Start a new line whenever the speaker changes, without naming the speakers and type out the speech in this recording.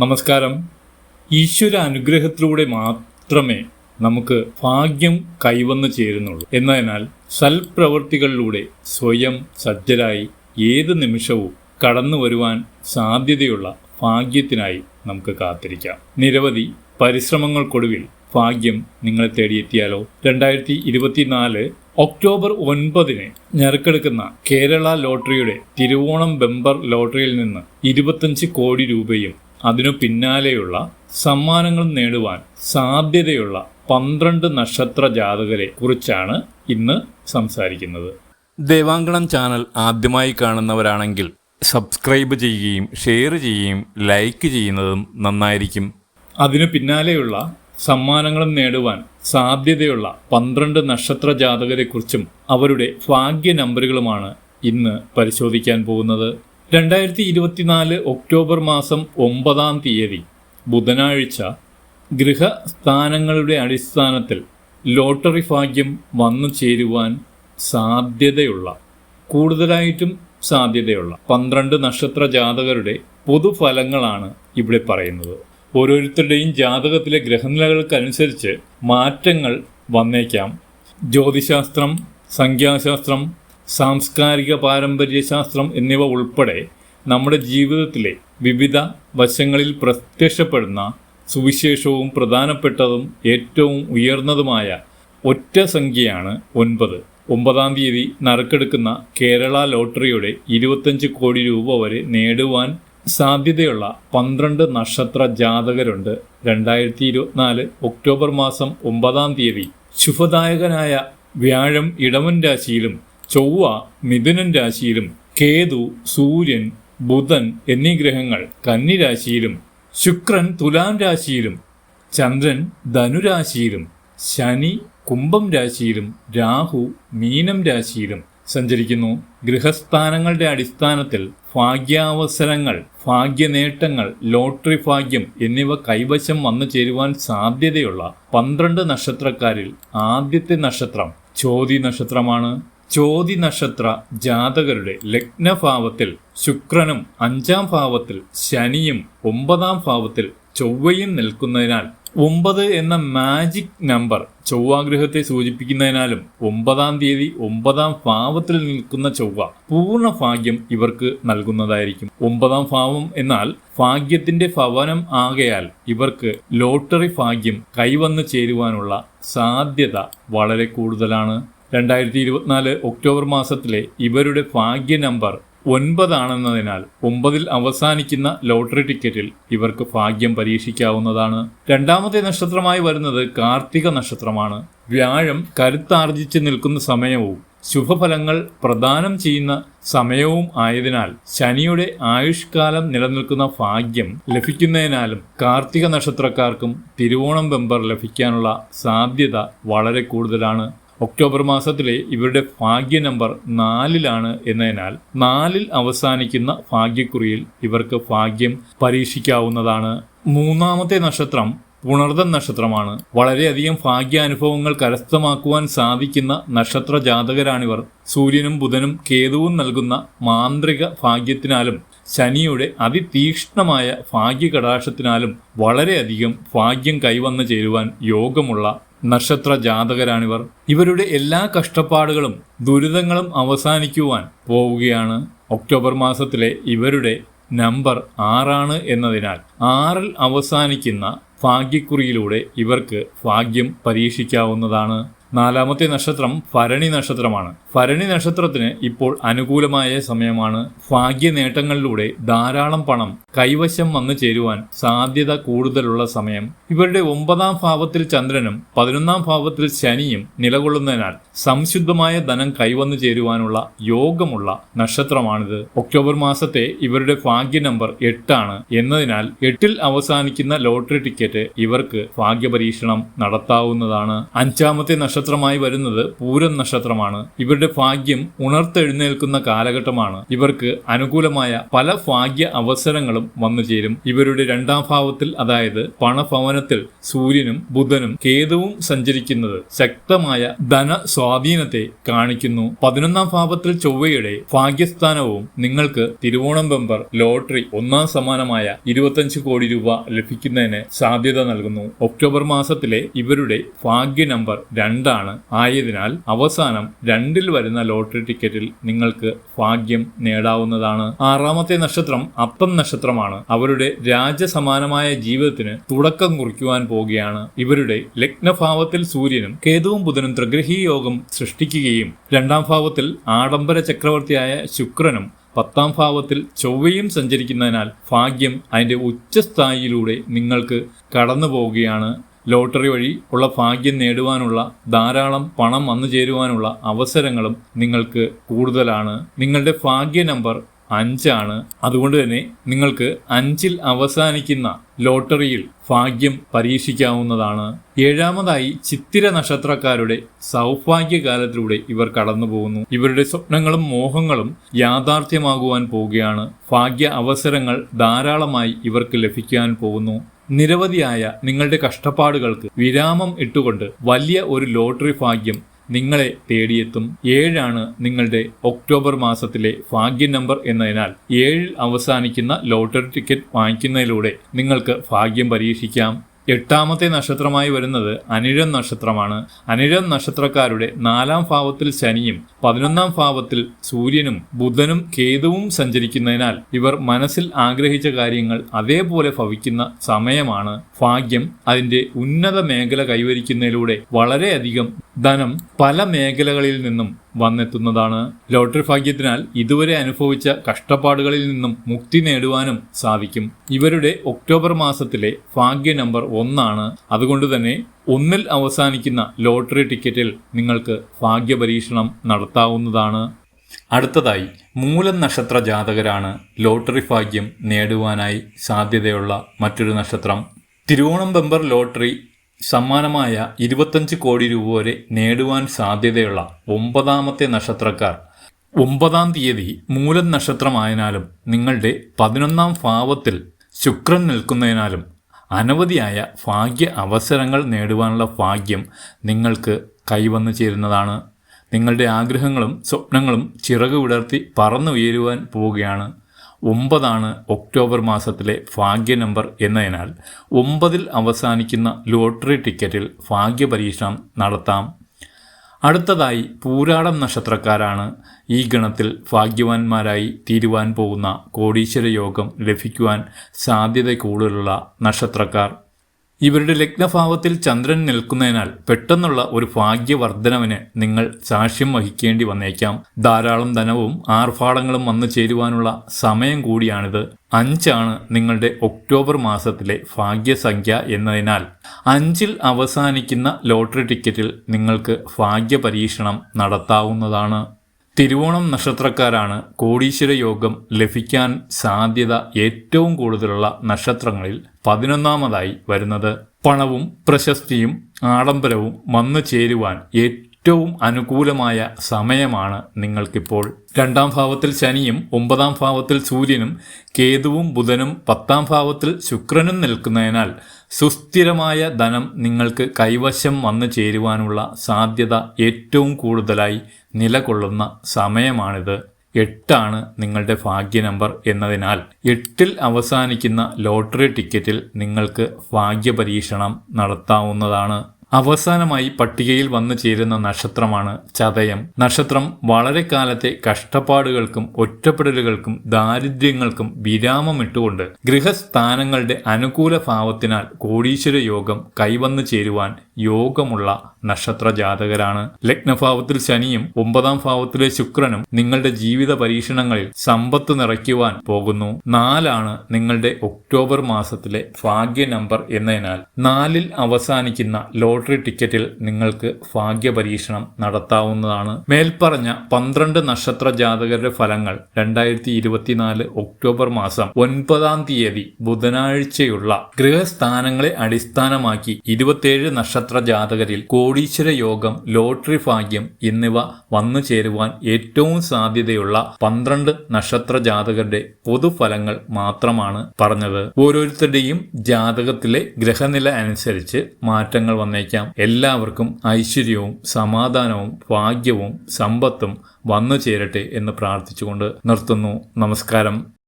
നമസ്കാരം. ഈശ്വര അനുഗ്രഹത്തിലൂടെ മാത്രമേ നമുക്ക് ഭാഗ്യം കൈവന്നു ചേരുന്നുള്ളൂ. എന്നതിനാൽ സൽപ്രവൃത്തികളിലൂടെ സ്വയം സജ്ജരായി ഏത് നിമിഷവും കടന്നു വരുവാൻ സാധ്യതയുള്ള ഭാഗ്യത്തിനായി നമുക്ക് കാത്തിരിക്കാം. നിരവധി പരിശ്രമങ്ങൾക്കൊടുവിൽ ഭാഗ്യം നിങ്ങളെ തേടിയെത്തിയാലോ? രണ്ടായിരത്തി ഇരുപത്തിനാല് ഒക്ടോബർ ഒൻപതിന് ഞെറുക്കെടുക്കുന്ന കേരള ലോട്ടറിയുടെ തിരുവോണം ബെമ്പർ ലോട്ടറിയിൽ നിന്ന് ഇരുപത്തഞ്ച് കോടി രൂപയും അതിനു പിന്നാലെയുള്ള സമ്മാനങ്ങൾ നേടുവാൻ സാധ്യതയുള്ള പന്ത്രണ്ട് നക്ഷത്ര ജാതകരെ കുറിച്ചാണ് ഇന്ന് സംസാരിക്കുന്നത്.
ദേവാങ്കണം ചാനൽ ആദ്യമായി കാണുന്നവരാണെങ്കിൽ സബ്സ്ക്രൈബ് ചെയ്യുകയും ഷെയർ ചെയ്യുകയും ലൈക്ക് ചെയ്യുന്നതും നന്നായിരിക്കും.
അതിനു പിന്നാലെയുള്ള സമ്മാനങ്ങളും നേടുവാൻ സാധ്യതയുള്ള പന്ത്രണ്ട് നക്ഷത്ര ജാതകരെക്കുറിച്ചും അവരുടെ ഭാഗ്യ നമ്പറുകളുമാണ് ഇന്ന് പരിശോധിക്കാൻ പോകുന്നത്. രണ്ടായിരത്തി ഇരുപത്തിനാല് ഒക്ടോബർ മാസം ഒമ്പതാം തീയതി ബുധനാഴ്ച ഗൃഹസ്ഥാനങ്ങളുടെ അടിസ്ഥാനത്തിൽ ലോട്ടറി ഭാഗ്യം വന്നു ചേരുവാൻ സാധ്യതയുള്ള കൂടുതലായിട്ടും സാധ്യതയുള്ള പന്ത്രണ്ട് നക്ഷത്ര ജാതകരുടെ പൊതുഫലങ്ങളാണ് ഇവിടെ പറയുന്നത്. ഓരോരുത്തരുടെയും ജാതകത്തിലെ ഗ്രഹനിലകൾക്കനുസരിച്ച് മാറ്റങ്ങൾ വന്നേക്കാം. ജ്യോതിശാസ്ത്രം സംഖ്യാശാസ്ത്രം സാംസ്കാരിക പാരമ്പര്യശാസ്ത്രം എന്നിവ ഉൾപ്പെടെ നമ്മുടെ ജീവിതത്തിലെ വിവിധ വശങ്ങളിൽ പ്രത്യക്ഷപ്പെടുന്ന സുവിശേഷവും പ്രധാനപ്പെട്ടതും ഏറ്റവും ഉയർന്നതുമായ ഒറ്റ സംഖ്യയാണ് ഒൻപത്. ഒമ്പതാം തീയതി നറുക്കെടുക്കുന്ന കേരള ലോട്ടറിയുടെ ഇരുപത്തഞ്ച് കോടി രൂപ വരെ നേടുവാൻ സാധ്യതയുള്ള പന്ത്രണ്ട് നക്ഷത്ര ജാതകരുണ്ട്. രണ്ടായിരത്തി ഇരുപത്തിനാല് ഒക്ടോബർ മാസം ഒമ്പതാം തീയതി ശുഭദായകനായ വ്യാഴം ഇടവൻ രാശിയിലും ചൊവ്വ മിഥുനൻ രാശിയിലും കേതു സൂര്യൻ ബുധൻ എന്നീ ഗ്രഹങ്ങൾ കന്നി രാശിയിലും ശുക്രൻ തുലാം രാശിയിലും ചന്ദ്രൻ ധനുരാശിയിലും ശനി കുംഭം രാശിയിലും രാഹു മീനം രാശിയിലും സഞ്ചരിക്കുന്നു. ഗൃഹസ്ഥാനങ്ങളുടെ അടിസ്ഥാനത്തിൽ ഭാഗ്യാവസരങ്ങൾ ഭാഗ്യനേട്ടങ്ങൾ ലോട്ടറി ഭാഗ്യം എന്നിവ കൈവശം വന്നു ചേരുവാൻ സാധ്യതയുള്ള പന്ത്രണ്ട് നക്ഷത്രക്കാരിൽ ആദ്യത്തെ നക്ഷത്രം ചോതി നക്ഷത്രമാണ്. ചോതി നക്ഷത്ര ജാതകരുടെ ലഗ്നഭാവത്തിൽ ശുക്രനും അഞ്ചാം ഭാവത്തിൽ ശനിയും ഒമ്പതാം ഭാവത്തിൽ ചൊവ്വയും നിൽക്കുന്നതിനാൽ ഒമ്പത് എന്ന മാജിക് നമ്പർ ചൊവ്വാഗ്രഹത്തെ സൂചിപ്പിക്കുന്നതിനാലും ഒമ്പതാം തീയതി ഒമ്പതാം ഭാവത്തിൽ നിൽക്കുന്ന ചൊവ്വ പൂർണ ഭാഗ്യം ഇവർക്ക് നൽകുന്നതായിരിക്കും. ഒമ്പതാം ഭാവം എന്നാൽ ഭാഗ്യത്തിന്റെ ഭവനം ആകയാൽ ഇവർക്ക് ലോട്ടറി ഭാഗ്യം കൈവന്നു ചേരുവാനുള്ള സാധ്യത വളരെ കൂടുതലാണ്. രണ്ടായിരത്തി ഇരുപത്തിനാല് ഒക്ടോബർ മാസത്തിലെ ഇവരുടെ ഭാഗ്യ നമ്പർ ഒൻപതാണെന്നതിനാൽ ഒമ്പതിൽ അവസാനിക്കുന്ന ലോട്ടറി ടിക്കറ്റിൽ ഇവർക്ക് ഭാഗ്യം പരീക്ഷിക്കാവുന്നതാണ്. രണ്ടാമത്തെ നക്ഷത്രമായി വരുന്നത് കാർത്തിക നക്ഷത്രമാണ്. വ്യാഴം കരുത്താർജിച്ച് നിൽക്കുന്ന സമയവും ശുഭഫലങ്ങൾ പ്രദാനം ചെയ്യുന്ന സമയവും ആയതിനാൽ ശനിയുടെ ആയുഷ്കാലം നിലനിൽക്കുന്ന ഭാഗ്യം ലഭിക്കുന്നതിനാലും കാർത്തിക നക്ഷത്രക്കാർക്കും തിരുവോണം ബെമ്പർ ലഭിക്കാനുള്ള സാധ്യത വളരെ കൂടുതലാണ്. ഒക്ടോബർ മാസത്തിലെ ഇവരുടെ ഭാഗ്യ നമ്പർ നാലിലാണ് എന്നതിനാൽ നാലിൽ അവസാനിക്കുന്ന ഭാഗ്യക്കുറിയിൽ ഇവർക്ക് ഭാഗ്യം പരീക്ഷിക്കാവുന്നതാണ്. മൂന്നാമത്തെ നക്ഷത്രം പുണർദൻ നക്ഷത്രമാണ്. വളരെയധികം ഭാഗ്യാനുഭവങ്ങൾ കരസ്ഥമാക്കുവാൻ സാധിക്കുന്ന നക്ഷത്ര ജാതകരാണിവർ സൂര്യനും ബുധനും കേതുവും നൽകുന്ന മാന്ത്രിക ഭാഗ്യത്തിനാലും ശനിയുടെ അതിതീക്ഷ്ണമായ ഭാഗ്യകടാക്ഷത്തിനാലും വളരെയധികം ഭാഗ്യം കൈവന്നു ചേരുവാൻ യോഗമുള്ള നക്ഷത്ര ജാതകരാണിവർ ഇവരുടെ എല്ലാ കഷ്ടപ്പാടുകളും ദുരിതങ്ങളും അവസാനിക്കുവാൻ പോവുകയാണ്. ഒക്ടോബർ മാസത്തിലെ ഇവരുടെ നമ്പർ ആറാണ് എന്നതിനാൽ ആറിൽ അവസാനിക്കുന്ന ഭാഗ്യക്കുറിയിലൂടെ ഇവർക്ക് ഭാഗ്യം പരീക്ഷിക്കാവുന്നതാണ്. നാലാമത്തെ നക്ഷത്രം ഭരണി നക്ഷത്രമാണ്. ഭരണി നക്ഷത്രത്തിന് ഇപ്പോൾ അനുകൂലമായ സമയമാണ്. ഭാഗ്യ നേട്ടങ്ങളിലൂടെ ധാരാളം പണം കൈവശം വന്നു ചേരുവാൻ സാധ്യത കൂടുതലുള്ള സമയം. ഇവരുടെ ഒമ്പതാം ഭാവത്തിൽ ചന്ദ്രനും പതിനൊന്നാം ഭാവത്തിൽ ശനിയും നിലകൊള്ളുന്നതിനാൽ സംശുദ്ധമായ ധനം കൈവന്നു ചേരുവാനുള്ള യോഗമുള്ള നക്ഷത്രമാണിത്. ഒക്ടോബർ മാസത്തെ ഇവരുടെ ഭാഗ്യ നമ്പർ എട്ടാണ്. എന്നതിനാൽ എട്ടിൽ അവസാനിക്കുന്ന ലോട്ടറി ടിക്കറ്റ് ഇവർക്ക് ഭാഗ്യപരീക്ഷണം നടത്താവുന്നതാണ്. അഞ്ചാമത്തെ നക്ഷത്രമായി വരുന്നത് പൂരം നക്ഷത്രമാണ്. ഇവരുടെ ഇവരുടെ ഭാഗ്യം ഉണർത്തെഴുന്നേൽക്കുന്ന കാലഘട്ടമാണ്. ഇവർക്ക് അനുകൂലമായ പല ഭാഗ്യ അവസരങ്ങളും വന്നു ചേരും. ഇവരുടെ രണ്ടാം ഭാവത്തിൽ അതായത് പണഭവനത്തിൽ സൂര്യനും ബുധനും കേതുവും സഞ്ചരിക്കുന്നത് ശക്തമായ ധന സ്വാധീനത്തെ കാണിക്കുന്നു. പതിനൊന്നാം ഭാവത്തിൽ ചൊവ്വയുടെ ഭാഗ്യസ്ഥാനവും നിങ്ങൾക്ക് തിരുവോണം ബമ്പർ ലോട്ടറി ഒന്നാം സമാനമായ ഇരുപത്തഞ്ച് കോടി രൂപ ലഭിക്കുന്നതിന് സാധ്യത നൽകുന്നു. ഒക്ടോബർ മാസത്തിലെ ഇവരുടെ ഭാഗ്യ നമ്പർ രണ്ടാണ്. ആയതിനാൽ അവസാനം രണ്ടിൽ വരുന്ന ലോട്ടറി ടിക്കറ്റിൽ നിങ്ങൾക്ക് ഭാഗ്യം നേടാവുന്നതാണ്. ആറാമത്തെ നക്ഷത്രം അപ്പം നക്ഷത്രമാണ്. അവരുടെ രാജസമാനമായ ജീവിതത്തിന് തുടക്കം കുറിക്കുവാൻ പോവുകയാണ് ഇവരുടെ ലഗ്നഭാവത്തിൽ സൂര്യനും കേതുവും ബുധനും ത്രിഗ്രഹീ യോഗം സൃഷ്ടിക്കുകയും രണ്ടാം ഭാവത്തിൽ ആഡംബര ചക്രവർത്തിയായ ശുക്രനും പത്താം ഭാവത്തിൽ ചൊവ്വയും സഞ്ചരിക്കുന്നതിനാൽ ഭാഗ്യം അതിന്റെ ഉച്ചസ്ഥായിയിലൂടെ നിങ്ങൾക്ക് കടന്നു പോവുകയാണ് ലോട്ടറി വഴി ഉള്ള ഭാഗ്യം നേടുവാനുള്ള ധാരാളം പണം വന്നു ചേരുവാനുള്ള അവസരങ്ങളും നിങ്ങൾക്ക് കൂടുതലാണ്. നിങ്ങളുടെ ഭാഗ്യ നമ്പർ അഞ്ചാണ്. അതുകൊണ്ട് തന്നെ നിങ്ങൾക്ക് അഞ്ചിൽ അവസാനിക്കുന്ന ലോട്ടറിയിൽ ഭാഗ്യം പരീക്ഷിക്കാവുന്നതാണ്. ഏഴാമതായി ചിത്തിര നക്ഷത്രക്കാരുടെ സൗഭാഗ്യകാലത്തിലൂടെ ഇവർ കടന്നു പോകുന്നു ഇവരുടെ സ്വപ്നങ്ങളും മോഹങ്ങളും യാഥാർത്ഥ്യമാകുവാൻ പോവുകയാണ്. ഭാഗ്യ അവസരങ്ങൾ ധാരാളമായി ഇവർക്ക് ലഭിക്കാൻ പോകുന്നു. നിരവധിയായ നിങ്ങളുടെ കഷ്ടപ്പാടുകൾക്ക് വിരാമം ഇട്ടുകൊണ്ട് വലിയ ഒരു ലോട്ടറി ഭാഗ്യം നിങ്ങളെ തേടിയെത്തും. ഏഴാണ് നിങ്ങളുടെ ഒക്ടോബർ മാസത്തിലെ ഭാഗ്യ നമ്പർ എന്നതിനാൽ ഏഴിൽ അവസാനിക്കുന്ന ലോട്ടറി ടിക്കറ്റ് വാങ്ങിക്കുന്നതിലൂടെ നിങ്ങൾക്ക് ഭാഗ്യം പരീക്ഷിക്കാം. എട്ടാമത്തെ നക്ഷത്രമായി വരുന്നത് അനിഴം നക്ഷത്രമാണ്. അനിഴം നക്ഷത്രക്കാരുടെ നാലാം ഭാവത്തിൽ ശനിയും പതിനൊന്നാം ഭാവത്തിൽ സൂര്യനും ബുധനും കേതുവും സഞ്ചരിക്കുന്നതിനാൽ ഇവർ മനസ്സിൽ ആഗ്രഹിച്ച കാര്യങ്ങൾ അതേപോലെ ഭവിക്കുന്ന സമയമാണ്. ഭാഗ്യം അതിന്റെ ഉന്നത മേഖല കൈവരിക്കുന്നതിലൂടെ വളരെയധികം ധനം പല മേഖലകളിൽ നിന്നും വന്നെത്തുന്നതാണ്. ലോട്ടറി ഭാഗ്യത്തിനാൽ ഇതുവരെ അനുഭവിച്ച കഷ്ടപ്പാടുകളിൽ നിന്നും മുക്തി നേടുവാനും സാധിക്കും. ഇവരുടെ ഒക്ടോബർ മാസത്തിലെ ഭാഗ്യ നമ്പർ ഒന്നാണ്. അതുകൊണ്ട് തന്നെ ഒന്നിൽ അവസാനിക്കുന്ന ലോട്ടറി ടിക്കറ്റിൽ നിങ്ങൾക്ക് ഭാഗ്യ പരീക്ഷണം നടത്താവുന്നതാണ്. അടുത്തതായി മൂലം നക്ഷത്ര ജാതകരാണ് ലോട്ടറി ഭാഗ്യം നേടുവാനായി സാധ്യതയുള്ള മറ്റൊരു നക്ഷത്രം. തിരുവോണം ബമ്പർ ലോട്ടറി സമ്മാനമായ ഇരുപത്തഞ്ച് കോടി രൂപ വരെ നേടുവാൻ സാധ്യതയുള്ള ഒമ്പതാമത്തെ നക്ഷത്രക്കാർ. ഒമ്പതാം തീയതി മൂലം നക്ഷത്രമായതിനാലും നിങ്ങളുടെ പതിനൊന്നാം ഭാവത്തിൽ ശുക്രൻ നിൽക്കുന്നതിനാലും അനവധിയായ ഭാഗ്യ അവസരങ്ങൾ നേടുവാനുള്ള ഭാഗ്യം നിങ്ങൾക്ക് കൈവന്നു ചേരുന്നതാണ്. നിങ്ങളുടെ ആഗ്രഹങ്ങളും സ്വപ്നങ്ങളും ചിറക് വിടർത്തി പറന്നു ഉയരുവാൻ പോവുകയാണ്. ഒമ്പതാണ് ഒക്ടോബർ മാസത്തിലെ ഭാഗ്യ നമ്പർ എന്നതിനാൽ ഒമ്പതിൽ അവസാനിക്കുന്ന ലോട്ടറി ടിക്കറ്റിൽ ഭാഗ്യ പരീക്ഷണം നടത്താം. അടുത്തതായി പൂരാടം നക്ഷത്രക്കാരാണ് ഈ ഗണത്തിൽ ഭാഗ്യവാന്മാരായി തീരുവാൻ പോകുന്ന കോടീശ്വര യോഗം ലഭിക്കുവാൻ സാധ്യത കൂടുതലുള്ള നക്ഷത്രക്കാർ. ഇവരുടെ ലഗ്നഭാവത്തിൽ ചന്ദ്രൻ നിൽക്കുന്നതിനാൽ പെട്ടെന്നുള്ള ഒരു ഭാഗ്യവർദ്ധനവിന് നിങ്ങൾ സാക്ഷ്യം വഹിക്കേണ്ടി വന്നേക്കാം. ധാരാളം ധനവും ആർഭാടങ്ങളും വന്നു ചേരുവാനുള്ള സമയം കൂടിയാണിത്. അഞ്ചാണ് നിങ്ങളുടെ ഒക്ടോബർ മാസത്തിലെ ഭാഗ്യസംഖ്യ എന്നതിനാൽ. അഞ്ചിൽ അവസാനിക്കുന്ന ലോട്ടറി ടിക്കറ്റിൽ നിങ്ങൾക്ക് ഭാഗ്യ പരീക്ഷണം നടത്താവുന്നതാണ്. തിരുവോണം നക്ഷത്രക്കാരാണ് കോടീശ്വര യോഗം ലഭിക്കാൻ സാധ്യത ഏറ്റവും കൂടുതലുള്ള നക്ഷത്രങ്ങളിൽ പതിനൊന്നാമതായി വരുന്നത്. പണവും പ്രശസ്തിയും ആഡംബരവും വന്നു ചേരുവാൻ ഏറ്റവും അനുകൂലമായ സമയമാണ് നിങ്ങൾക്കിപ്പോൾ. രണ്ടാം ഭാവത്തിൽ ശനിയും ഒമ്പതാം ഭാവത്തിൽ സൂര്യനും കേതുവും ബുധനും പത്താം ഭാവത്തിൽ ശുക്രനും നിൽക്കുന്നതിനാൽ സുസ്ഥിരമായ ധനം നിങ്ങൾക്ക് കൈവശം വന്നു ചേരുവാനുള്ള സാധ്യത ഏറ്റവും കൂടുതലായി നിലകൊള്ളുന്ന സമയമാണിത്. എട്ടാണ് നിങ്ങളുടെ ഭാഗ്യ നമ്പർ എന്നതിനാൽ എട്ടിൽ അവസാനിക്കുന്ന ലോട്ടറി ടിക്കറ്റിൽ നിങ്ങൾക്ക് ഭാഗ്യ പരീക്ഷണം നടത്താവുന്നതാണ്. അവസാനമായി പട്ടികയിൽ വന്നു ചേരുന്ന നക്ഷത്രമാണ് ചതയം. നക്ഷത്രം വളരെ കാലത്തെ കഷ്ടപ്പാടുകൾക്കും ഒറ്റപ്പെടലുകൾക്കും ദാരിദ്ര്യങ്ങൾക്കും വിരാമമിട്ടുകൊണ്ട് ഗൃഹസ്ഥാനങ്ങളുടെ അനുകൂല ഭാവത്തിനാൽ കോടീശ്വര യോഗം കൈവന്നു ചേരുവാൻ യോഗമുള്ള നക്ഷത്ര ജാതകരാണ് ലഗ്നഭാവത്തിൽ ശനിയും ഒമ്പതാം ഭാവത്തിലെ ശുക്രനും നിങ്ങളുടെ ജീവിത പരീക്ഷണങ്ങളിൽ സമ്പത്ത് നിറയ്ക്കുവാൻ പോകുന്നു. നാലാണ് നിങ്ങളുടെ ഒക്ടോബർ മാസത്തിലെ ഭാഗ്യ നമ്പർ എന്നതിനാൽ നാലിൽ അവസാനിക്കുന്ന ലോട്ടറി ലോട്ടറി ടിക്കറ്റിൽ നിങ്ങൾക്ക് ഭാഗ്യ പരീക്ഷണം നടത്താവുന്നതാണ്. മേൽപ്പറഞ്ഞ പന്ത്രണ്ട് നക്ഷത്ര ജാതകരുടെ ഫലങ്ങൾ രണ്ടായിരത്തി ഇരുപത്തിനാല് ഒക്ടോബർ മാസം ഒൻപതാം തീയതി ബുധനാഴ്ചയുള്ള ഗൃഹസ്ഥാനങ്ങളെ അടിസ്ഥാനമാക്കി ഇരുപത്തിയേഴ് നക്ഷത്ര ജാതകരിൽ കോടീശ്വര യോഗം ലോട്ടറി ഭാഗ്യം എന്നിവ വന്നു ചേരുവാൻ ഏറ്റവും സാധ്യതയുള്ള പന്ത്രണ്ട് നക്ഷത്ര ജാതകരുടെ പൊതുഫലങ്ങൾ മാത്രമാണ് പറഞ്ഞത്. ഓരോരുത്തരുടെയും ജാതകത്തിലെ ഗ്രഹനില അനുസരിച്ച് മാറ്റങ്ങൾ വന്നേക്കാം. എല്ലാവർക്കും ഐശ്വര്യവും സമാധാനവും ഭാഗ്യവും സമ്പത്തും വന്നു ചേരട്ടെ എന്ന് പ്രാർത്ഥിച്ചുകൊണ്ട് നിർത്തുന്നു. നമസ്കാരം.